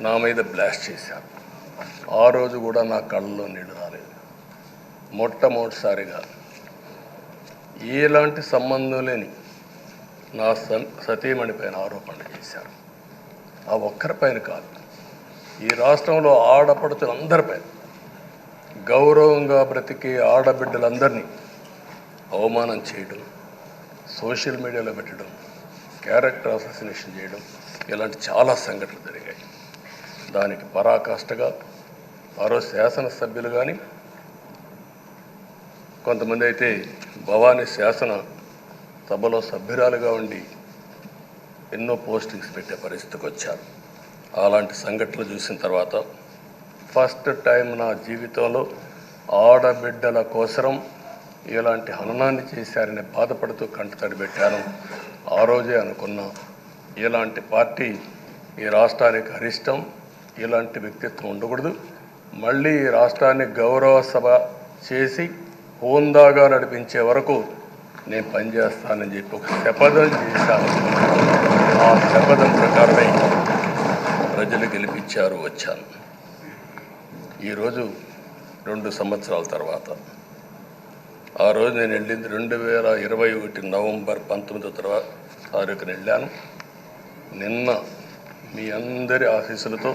నా మీద బ్లాస్ట్ చేశారు. ఆ రోజు కూడా నా కళ్ళలో నీళ్ళు రాలేదు. మొట్టమొదటిసారిగా ఎలాంటి సంబంధం లేని నా సన్ సతీమణి పైన ఆరోపణలు చేశారు. ఆ ఒక్కరిపైన కాదు ఈ రాష్ట్రంలో ఆడపడుతులందరిపై గౌరవంగా బ్రతికే ఆడబిడ్డలందరినీ అవమానం చేయడం సోషల్ మీడియాలో పెట్టడం క్యారెక్టర్ అసోసినేషన్ చేయడం ఇలాంటి చాలా సంఘటనలు జరిగాయి. దానికి పరాకాష్ఠగా ఆ రోజు శాసనసభ్యులు కానీ కొంతమంది అయితే భవానీ శాసన సభలో సభ్యురాలుగా ఉండి ఎన్నో పోస్టింగ్స్ పెట్టే పరిస్థితికి వచ్చారు. అలాంటి సంఘటనలు చూసిన తర్వాత ఫస్ట్ టైం నా జీవితంలో ఆడబిడ్డల కోసరం ఇలాంటి హననాన్ని చేశారని బాధపడుతూ కంటతడి పెట్టాను. ఆ రోజే అనుకున్నా ఇలాంటి పార్టీ ఈ రాష్ట్రానికి అరిష్టం ఇలాంటి వ్యక్తిత్వం ఉండకూడదు. మళ్ళీ ఈ రాష్ట్రాన్ని గౌరవ సభ చేసి హోందాగా నడిపించే వరకు నేను పనిచేస్తానని చెప్పి ఒక శపథం చేశాను. ఆ శపథం ప్రకారమే ప్రజలు గెలిపించారు వచ్చాను ఈరోజు రెండు సంవత్సరాల తర్వాత. ఆ రోజు నేను వెళ్ళింది రెండు వేల ఇరవై ఒకటి నవంబర్ పంతొమ్మిదో తర్వాత తారీఖున వెళ్ళాను. నిన్న మీ అందరి ఆశీస్సులతో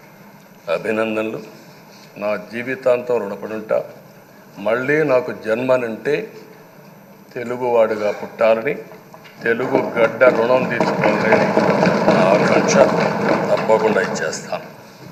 అభినందనలు. నా జీవితాంతం రుణపడుంటా. మళ్ళీ నాకు జన్మనంటే తెలుగువాడుగా పుట్టాలని తెలుగు గడ్డ రుణం తీసుకోవాలని నా ఆకాంక్ష తప్పకుండా ఇచ్చేస్తాను.